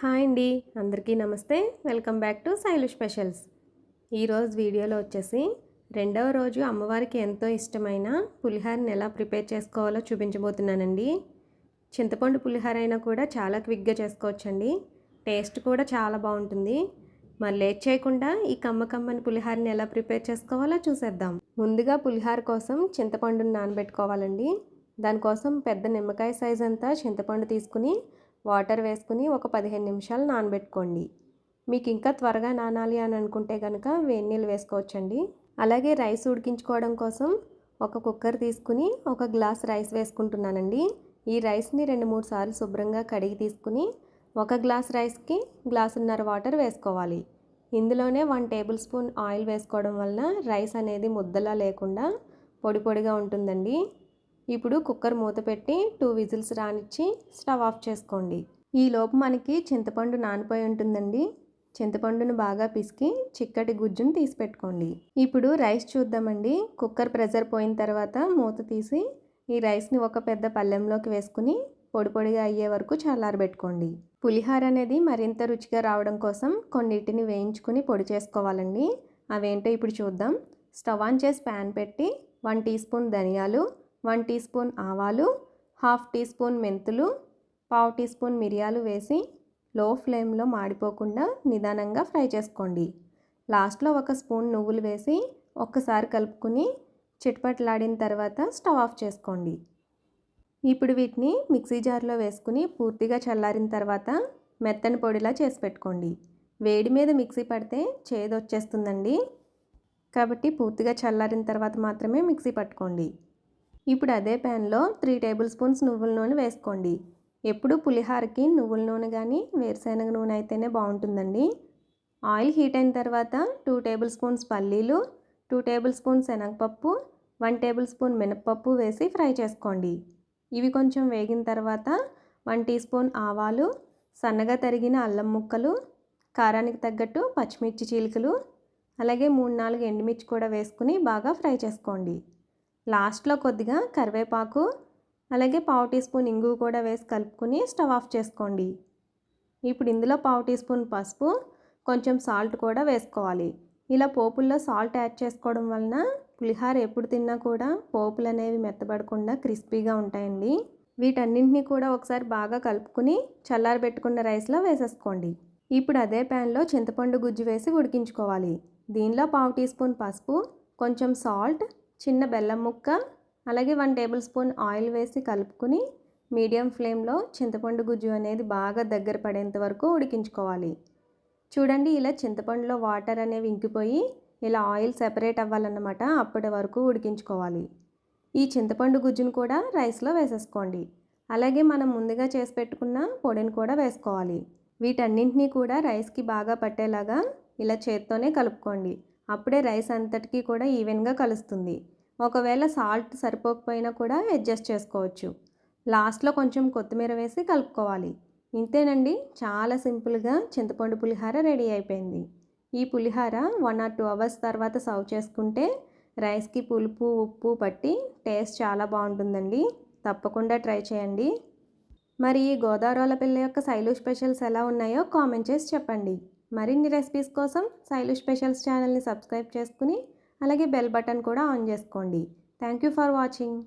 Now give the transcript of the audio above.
Hi అండి అందరికీ నమస్తే. Welcome back to Sailu specials. ఈరోజు వీడియోలో వచ్చేసి రెండవ రోజు అమ్మవారికి ఎంతో ఇష్టమైన పులిహారని ఎలా ప్రిపేర్ చేసుకోవాలో చూపించబోతున్నానండి. చింతపండు పులిహార అయినా కూడా చాలా క్విక్గా చేసుకోవచ్చండి. టేస్ట్ కూడా చాలా బాగుంటుంది. మరి లేట్ చేయకుండా ఈ కమ్మ కమ్మని పులిహారని ఎలా ప్రిపేర్ చేసుకోవాలో చూసేద్దాం. ముందుగా పులిహార కోసం చింతపండుని నానబెట్టుకోవాలండి. దానికోసం పెద్ద నిమ్మకాయ సైజ్ అంతా చింతపండు తీసుకుని వాటర్ వేసుకుని ఒక పదిహేను నిమిషాలు నానబెట్టుకోండి. మీకు ఇంకా త్వరగా నానాలి అని అనుకుంటే కనుక వేడి నీళ్ళు వేసుకోవచ్చండి. అలాగే రైస్ ఉడికించుకోవడం కోసం ఒక కుక్కర్ తీసుకుని ఒక గ్లాస్ రైస్ వేసుకుంటున్నానండి. ఈ రైస్ని రెండు మూడు సార్లు శుభ్రంగా కడిగి తీసుకుని ఒక గ్లాస్ రైస్కి గ్లాసున్నర వాటర్ వేసుకోవాలి. ఇందులోనే వన్ టేబుల్ స్పూన్ ఆయిల్ వేసుకోవడం వలన రైస్ అనేది ముద్దలా లేకుండా పొడి పొడిగా ఉంటుందండి. ఇప్పుడు కుక్కర్ మూత పెట్టి టూ విజిల్స్ రానిచ్చి స్టవ్ ఆఫ్ చేసుకోండి. ఈ లోపు మనకి చింతపండు నానిపోయి ఉంటుందండి. చింతపండును బాగా పిసికి చిక్కటి గుజ్జును తీసి పెట్టుకోండి. ఇప్పుడు రైస్ చూద్దామండి. కుక్కర్ ప్రెజర్ పోయిన తర్వాత మూత తీసి ఈ రైస్ని ఒక పెద్ద పళ్ళెంలోకి వేసుకుని పొడి పొడిగా అయ్యే వరకు చల్లారబెట్టుకోండి. పులిహార అనేది మరింత రుచిగా రావడం కోసం కొన్నిటిని వేయించుకుని పొడి చేసుకోవాలండి. అవేంటో ఇప్పుడు చూద్దాం. స్టవ్ ఆన్ చేసి ప్యాన్ పెట్టి వన్ టీ స్పూన్ ధనియాలు వన్ టీ స్పూన్ ఆవాలు హాఫ్ టీ స్పూన్ మెంతులు పావు టీ స్పూన్ మిరియాలు వేసి లో ఫ్లేమ్లో మాడిపోకుండా నిదానంగా ఫ్రై చేసుకోండి. లాస్ట్లో ఒక స్పూన్ నువ్వులు వేసి ఒక్కసారి కలుపుకుని చిట్పట్లాడిన తర్వాత స్టవ్ ఆఫ్ చేసుకోండి. ఇప్పుడు వీటిని మిక్సీ జార్లో వేసుకుని పూర్తిగా చల్లారిన తర్వాత మెత్తని పొడిలా చేసి పెట్టుకోండి. వేడి మీద మిక్సీ పడితే చేదొచ్చేస్తుందండి. కాబట్టి పూర్తిగా చల్లారిన తర్వాత మాత్రమే మిక్సీ పట్టుకోండి. ఇప్పుడు అదే ప్యాన్లో త్రీ టేబుల్ స్పూన్స్ నువ్వుల నూనె వేసుకోండి. ఎప్పుడు పులిహారకి నువ్వుల నూనె కానీ వేరుశనగ నూనె అయితేనే బాగుంటుందండి. ఆయిల్ హీట్ అయిన తర్వాత టూ టేబుల్ స్పూన్స్ పల్లీలు టూ టేబుల్ స్పూన్స్ శనగపప్పు వన్ టేబుల్ స్పూన్ మినప్పప్పు వేసి ఫ్రై చేసుకోండి. ఇవి కొంచెం వేగిన తర్వాత వన్ టీ స్పూన్ ఆవాలు సన్నగా తరిగిన అల్లం ముక్కలు కారానికి తగ్గట్టు పచ్చిమిర్చి చీలికలు అలాగే మూడు నాలుగు ఎండుమిర్చి కూడా వేసుకుని బాగా ఫ్రై చేసుకోండి. లాస్ట్లో కొద్దిగా కరివేపాకు అలాగే పావు టీ స్పూన్ ఇంగు కూడా వేసి కలుపుకొని స్టవ్ ఆఫ్ చేసుకోండి. ఇప్పుడు ఇందులో పావు టీ స్పూన్ పసుపు కొంచెం సాల్ట్ కూడా వేసుకోవాలి. ఇలా పోపుల్లో సాల్ట్ యాడ్ చేసుకోవడం వలన పులిహార ఎప్పుడు తిన్నా కూడా పోపులు అనేవి మెత్తబడకుండా క్రిస్పీగా ఉంటాయండి. వీటన్నింటినీ కూడా ఒకసారి బాగా కలుపుకుని చల్లారబెట్టుకున్న రైస్లో వేసేసుకోండి. ఇప్పుడు అదే ప్యాన్లో చింతపండు గుజ్జు వేసి ఉడికించుకోవాలి. దీనిలో పావు టీ స్పూన్ పసుపు కొంచెం సాల్ట్ చిన్న బెల్లం ముక్క అలాగే వన్ టేబుల్ స్పూన్ ఆయిల్ వేసి కలుపుకుని మీడియం ఫ్లేమ్లో చింతపండు గుజ్జు అనేది బాగా దగ్గర పడేంత వరకు ఉడికించుకోవాలి. చూడండి ఇలా చింతపండులో వాటర్ అనేవి ఇంకిపోయి ఇలా ఆయిల్ సెపరేట్ అవ్వాలన్నమాట అప్పటి వరకు ఉడికించుకోవాలి. ఈ చింతపండు గుజ్జును కూడా రైస్లో వేసేసుకోండి. అలాగే మనం ముందుగా చేసి పెట్టుకున్న పొడిని కూడా వేసుకోవాలి. వీటన్నింటినీ కూడా రైస్కి బాగా పట్టేలాగా ఇలా చేత్తోనే కలుపుకోండి. అప్పుడే రైస్ అంతటికీ కూడా ఈవెన్గా కలుస్తుంది. ఒకవేళ సాల్ట్ సరిపోకపోయినా కూడా అడ్జస్ట్ చేసుకోవచ్చు. లాస్ట్లో కొంచెం కొత్తిమీర వేసి కలుపుకోవాలి. ఇంతేనండి చాలా సింపుల్గా చింతపండు పులిహార రెడీ అయిపోయింది. ఈ pulihora one or two hours తర్వాత సర్వ్ చేసుకుంటే రైస్కి పులుపు ఉప్పు పట్టి టేస్ట్ చాలా బాగుంటుందండి. తప్పకుండా ట్రై చేయండి. మరి ఈ గోదావరిల పిల్ల యొక్క శైలు స్పెషల్స్ ఎలా ఉన్నాయో కామెంట్ చేసి చెప్పండి. మరిన్ని రెసిపీస్ కోసం శైలు స్పెషల్స్ ఛానల్ని సబ్స్క్రైబ్ చేసుకుని అలాగే బెల్ బటన్ కూడా ఆన్ చేసుకోండి. Thank you for watching.